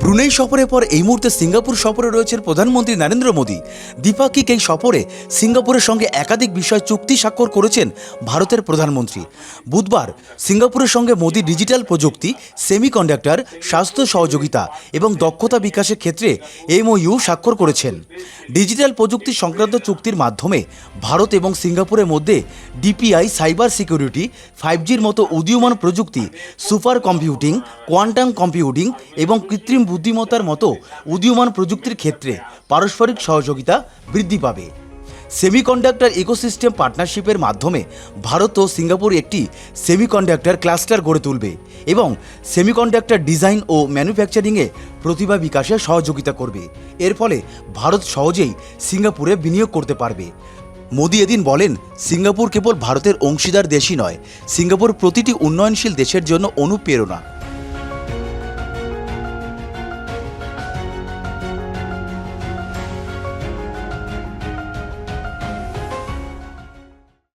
Brunei সফরের পর এই মুহূর্তে সিঙ্গাপুর সফরে রয়েছেন প্রধানমন্ত্রী নরেন্দ্র মোদী। দ্বিপাক্ষিক এই সফরে সিঙ্গাপুরের সঙ্গে একাধিক বিষয় চুক্তি স্বাক্ষর করেছেন ভারতের প্রধানমন্ত্রী। বুধবার সিঙ্গাপুরের সঙ্গে মোদী ডিজিটাল প্রযুক্তি, সেমিকন্ডাক্টর, স্বাস্থ্য সহযোগিতা এবং দক্ষতা বিকাশের ক্ষেত্রে এমওইউ স্বাক্ষর করেছেন। ডিজিটাল প্রযুক্তি সংক্রান্ত চুক্তির মাধ্যমে ভারত এবং সিঙ্গাপুরের মধ্যে ডিপিআই, সাইবার সিকিউরিটি, ফাইভ জির মতো উদীয়মান প্রযুক্তি, সুপার কম্পিউটিং, কোয়ান্টাম কম্পিউটিং এবং কৃত্রিম বুদ্ধিমত্তার মতো উদীয়মান প্রযুক্তির ক্ষেত্রে পারস্পরিক সহযোগিতা বৃদ্ধি পাবে। সেমিকন্ডাক্টর ইকোসিস্টেম পার্টনারশিপের মাধ্যমে ভারত ও সিঙ্গাপুর একটি সেমিকন্ডাক্টর ক্লাস্টার গড়ে তুলবে এবং সেমিকন্ডাক্টর ডিজাইন ও ম্যানুফ্যাকচারিংয়ে প্রতিভা বিকাশে সহযোগিতা করবে। এর ফলে ভারত সহজেই সিঙ্গাপুরে বিনিয়োগ করতে পারবে। মোদি এদিন বলেন, সিঙ্গাপুর কেবল ভারতের অংশীদার দেশই নয়, সিঙ্গাপুর প্রতিটি উন্নয়নশীল দেশের জন্য অনুপ্রেরণা।